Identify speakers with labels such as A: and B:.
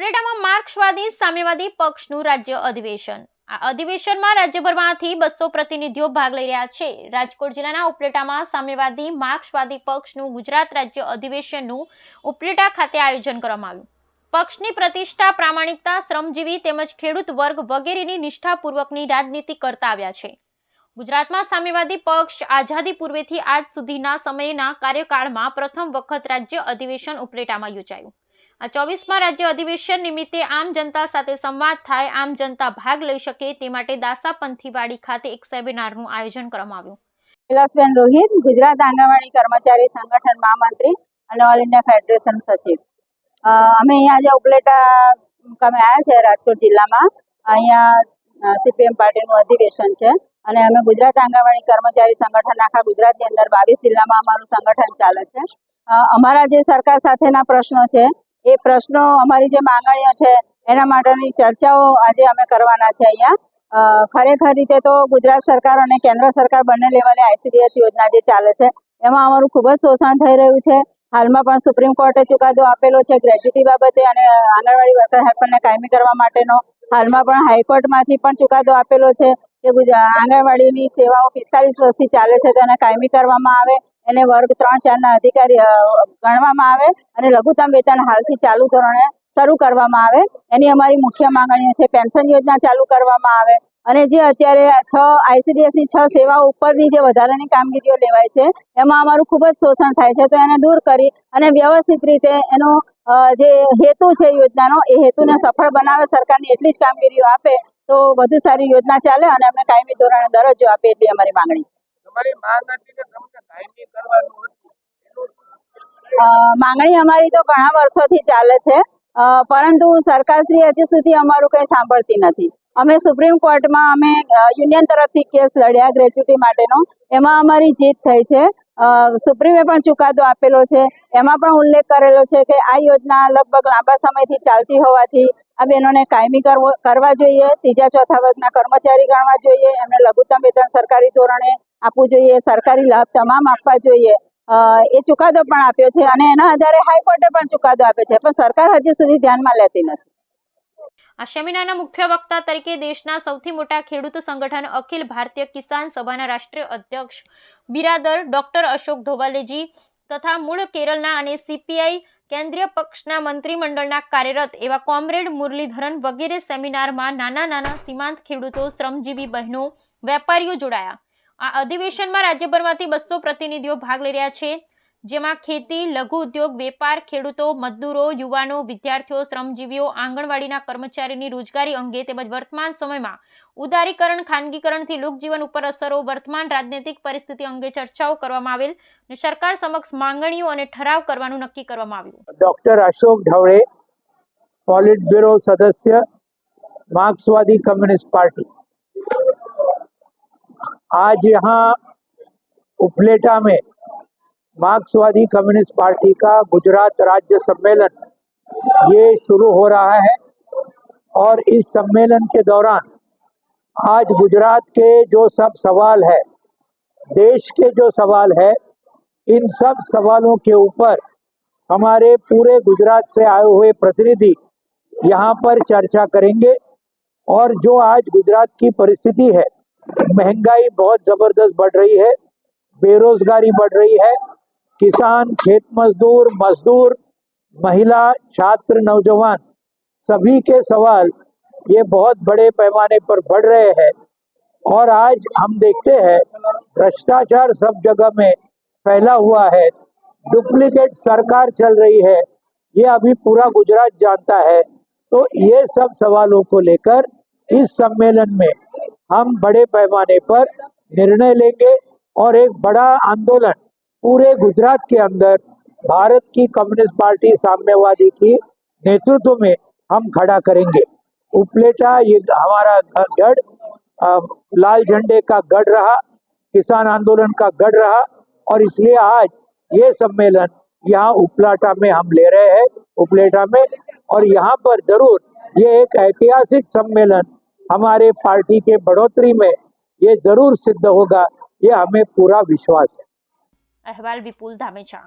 A: ઉપલેટામાં માર્ક્સવાદી, સામ્યવાદી પક્ષનું રાજ્ય અધિવેશન. આ અધિવેશનમાં રાજ્યભરમાંથી બસો પ્રતિનિધિઓ ભાગ લઈ રહ્યા છે. રાજકોટ જિલ્લાના ઉપલેટામાં સામ્યવાદી, માર્ક્સવાદી પક્ષનું ગુજરાત રાજ્ય અધિવેશનનું ઉપલેટા ખાતે આયોજન કરવામાં આવ્યું. પક્ષની પ્રતિષ્ઠા, પ્રામાણિકતા, શ્રમજીવી તેમજ ખેડૂત વર્ગ વગેરેની નિષ્ઠાપૂર્વકની રાજનીતિ કરતા આવ્યા છે. ગુજરાતમાં સામ્યવાદી પક્ષ આઝાદી પૂર્વેથી આજ સુધીના સમયના કાર્યકાળમાં પ્રથમ વખત રાજ્ય અધિવેશન ઉપલેટામાં યોજાયું. આ ચોવીસમાં રાજ્ય અધિવેશન નિમિત્તે આમ જનતા સાથે સંવાદ થાય, આમ જનતા ભાગ લઈ શકે તે માટે દાસા પંથીવાડી ખાતે એક સેમિનારનું આયોજન કરવામાં આવ્યું.
B: કૈલાસબેન રોહિત, ગુજરાત આંગણવાડી કર્મચારી સંગઠન મહામંત્રી અને ઓલ ઇન્ડિયા ફેડરેશન સચિવ. અમે અહીંયા આજે ઉપલેટા મુકામે આવ્યા છે, રાજકોટ જિલ્લામાં. અહીંયા સીપીએમ પાર્ટીનું અધિવેશન છે અને અમે ગુજરાત આંગણવાડી કર્મચારી સંગઠન આખા ગુજરાતની અંદર બાવીસ જિલ્લામાં અમારું સંગઠન ચાલે છે. અમારા જે સરકાર સાથેના પ્રશ્નો છે એ પ્રશ્નો અમારી જે માંગણીઓ છે, એના માટેની ચર્ચાઓ આજે અમે કરવાના છે અહીંયા. ખરેખર રીતે તો ગુજરાત સરકાર અને કેન્દ્ર સરકાર બંને લેવલે આઈસીડીએસ યોજના જે ચાલે છે, એમાં અમારું ખૂબ જ શોષણ થઈ રહ્યું છે. હાલમાં પણ સુપ્રીમ કોર્ટે ચુકાદો આપેલો છે ગ્રેજ્યુટી બાબતે અને આંગણવાડી વર્કર હેલ્પરને કાયમી કરવા માટેનો. હાલમાં પણ હાઈકોર્ટમાંથી પણ ચુકાદો આપેલો છે કે આંગણવાડીની સેવાઓ પિસ્તાલીસ વર્ષથી ચાલે છે તેને કાયમી કરવામાં આવે. એને વર્ગ ત્રણ ચારના અધિકારી ગણવામાં આવે અને લઘુત્તમ વેતન હાલથી ચાલુ ધોરણે શરૂ કરવામાં આવે. એની અમારી મુખ્ય માંગણીઓ છે, પેન્શન યોજના ચાલુ કરવામાં આવે અને જે અત્યારે છ આઈસીડીએસની છ સેવાઓ ઉપરની જે વધારાની કામગીરીઓ લેવાય છે, એમાં અમારું ખૂબ જ શોષણ થાય છે. તો એને દૂર કરી અને વ્યવસ્થિત રીતે એનો જે હેતુ છે યોજનાનો, એ હેતુને સફળ બનાવે, સરકારની એટલી જ કામગીરીઓ આપે તો વધુ સારી યોજના ચાલે અને અમને કાયમી ધોરણે દરજ્જો આપે એટલી અમારી માંગણી માંગણી અમારી તો ઘણા વર્ષોથી ચાલે છે પરંતુ સરકારશ્રી હજી સુધી અમારું કંઈ સાંભળતી નથી. અમે સુપ્રીમ કોર્ટમાં અમે યુનિયન તરફથી કેસ લડ્યા ગ્રેચ્યુટી માટેનો, એમાં અમારી જીત થઈ છે. સુપ્રીમે પણ ચુકાદો આપેલો છે, એમાં પણ ઉલ્લેખ કરેલો છે કે આ યોજના લગભગ લાંબા સમયથી ચાલતી હોવાથી આ બહેનોને કાયમી કરવો, કરવા જોઈએ, ત્રીજા ચોથા વર્ગના કર્મચારી ગણવા જોઈએ, એમને લઘુત્તમ વેતન સરકારી ધોરણે આપવું જોઈએ, સરકારી લાભ તમામ આપવા જોઈએ. એ ચુકાદો પણ આપ્યો છે અને એના આધારે હાઈકોર્ટે પણ ચુકાદો આપ્યો છે, પણ સરકાર હજી સુધી ધ્યાનમાં લેતી નથી.
A: આ સેમિનારના મુખ્ય વક્તા તરીકે દેશના સૌથી મોટા ખેડૂત સંગઠન અખિલ ભારતીય કિસાન સભાના રાષ્ટ્રીય અધ્યક્ષ બિરાદર ડોક્ટર અશોક ધોવાલેજી તથા મૂળ કેરળના અને સીપીઆઈ કેન્દ્રીય પક્ષના મંત્રીમંડળના કાર્યરત એવા કોમરેડ મુરલીધરન વગેરે સેમિનારમાં નાના નાના સીમાંત ખેડૂતો, શ્રમજીવી બહેનો, વેપારીઓ જોડાયા. આ અધિવેશનમાં રાજ્યભરમાંથી બસો પ્રતિનિધિઓ ભાગ લઈ રહ્યા છે. જેમાં ખેતી, લઘુ ઉદ્યોગ, વેપાર, ખેડૂતો, મજદૂરો, યુવાનો, વિદ્યાર્થીઓ, શ્રમજીવીઓ, આંગણવાડીના કર્મચારીની રોજગારી અંગે તેમજ વર્તમાન સમયમાં ઉદારીકરણ, ખાનગીકરણથી લોકજીવન ઉપર અસરો, વર્તમાન રાજનૈતિક પરિસ્થિતિ અંગે ચર્ચાઓ કરવામાં આવેલ અને સરકાર સમક્ષ માંગણીઓ અને ઠરાવ કરવાનું નક્કી કરવામાં આવ્યું.
C: Doctor Ashok Dhawale polit bureau સદસ્ય, માર્ક્સવાદી કમ્યુનિસ્ટ પાર્ટી. आज यहाँ उपलेटा में मार्क्सवादी कम्युनिस्ट पार्टी का गुजरात राज्य सम्मेलन ये शुरू हो रहा है और इस सम्मेलन के दौरान आज गुजरात के जो सब सवाल है, देश के जो सवाल है, इन सब सवालों के ऊपर हमारे पूरे गुजरात से आए हुए प्रतिनिधि यहाँ पर चर्चा करेंगे और जो आज गुजरात की परिस्थिति है महँगाई बहुत ज़बरदस्त बढ़ रही है, बेरोजगारी बढ़ रही है, किसान, खेत मजदूर मजदूर, महिला, छात्र, नौजवान, सभी के सवाल ये बहुत बड़े पैमाने पर बढ़ रहे हैं। और आज हम देखते हैं, भ्रष्टाचार सब जगह में फैला हुआ है, डुप्लीकेट सरकार चल रही है, ये अभी पूरा गुजरात जानता है। तो ये सब सवालों को लेकर इस सम्मेलन में हम बड़े पैमाने पर निर्णय लेंगे और एक बड़ा आंदोलन पूरे गुजरात के अंदर, भारत की कम्युनिस्ट पार्टी साम्यवादी की नेतृत्व में हम खड़ा करेंगे। उपलेटा ये हमारा गढ़ लाल झंडे का गढ़ रहा, किसान आंदोलन का गढ़ रहा और इसलिए आज ये सम्मेलन यहाँ उपलाटा में हम ले रहे हैं, उपलेटा में और यहाँ पर ज़रूर ये एक ऐतिहासिक सम्मेलन हमारे पार्टी के बढ़ोतरी में ये जरूर सिद्ध होगा ये हमें पूरा विश्वास है
A: अहवाल विपुल धामेचा